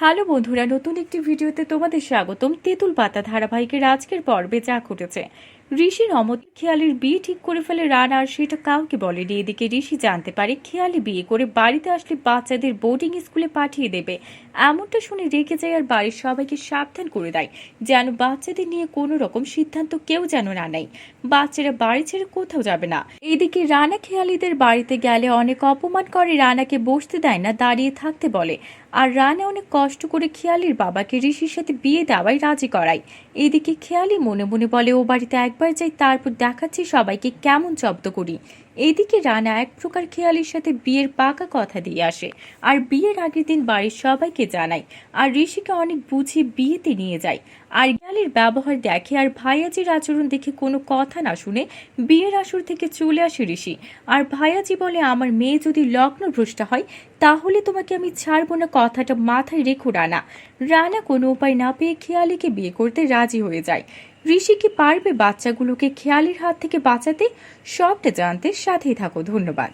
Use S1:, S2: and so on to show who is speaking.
S1: Hello বন্ধুরা নতুন একটি ভিডিওতে তোমাদের স্বাগতম। তেঁতুল পাতা ধারাবাহিকের আজকের পর্বে যা ঘটেছে। ঋষির অমত খেয়ালির বিয়ে ঠিক করে ফেলে রান আর সেটা কাউকে বলেনি। এদিকে ঋষি জানতে পারে খেয়ালি বিয়ে করে বাড়িতে আসলে বাচ্চাদের বোর্ডিং স্কুলে পাঠিয়ে দেবে। এমনটা শুনে রেগে যায় আর বাড়ির সবাইকে সাবধান করে দেয়। যেন বাচ্চাদের নিয়ে কোনো রকম সিদ্ধান্ত কেউ যেন না নেয়। বাচ্চারা বাড়ি ছেড়ে কোথাও যাবে না। এদিকে রানা খেয়ালিদের বাড়িতে গেলে অনেক অপমান করে, রানাকে বসতে দেয় না, দাঁড়িয়ে থাকতে বলে। আর রানা অনেক কষ্ট করে খেয়ালির বাবাকে ঋষির সাথে বিয়ে দেওয়াই রাজি করায়। এদিকে খেয়ালি মনে মনে বলে, ও বাড়িতে একবার যাই তারপর দেখাচ্ছি সবাইকে কেমন জব্দ করি। এদিকে রানা এক প্রকার খেয়ালির সাথে বিয়ের পাকা কথা দিয়ে আসে। আর বিয়ের আগের দিন বাড়ির সবাইকে জানায়, আর ঋষিকে অনেক বুঝিয়ে বিয়েতে নিয়ে যায়। আর খেয়ালির ব্যবহার দেখে আর ভাইয়াজির আচরণ দেখে কোনো কথা না শুনে বিয়ের আসর থেকে চলে আসে ঋষি। আর ভাইয়াজি বলে, আমার মেয়ে যদি লগ্ন ভ্রষ্ট হয়, তাহলে তোমাকে আমি ছাড়বো না কথাটা মাথায় রেখো রানা। রানা কোনো উপায় না পেয়ে খেয়ালিকে বিয়ে করতে রাজি হয়ে যায়। ঋষি কি পারবে বাচ্চাগুলোকে খেয়ালির হাত থেকে বাঁচাতে? সবটা জানতে সাথেই থাকো ধন্যবাদ।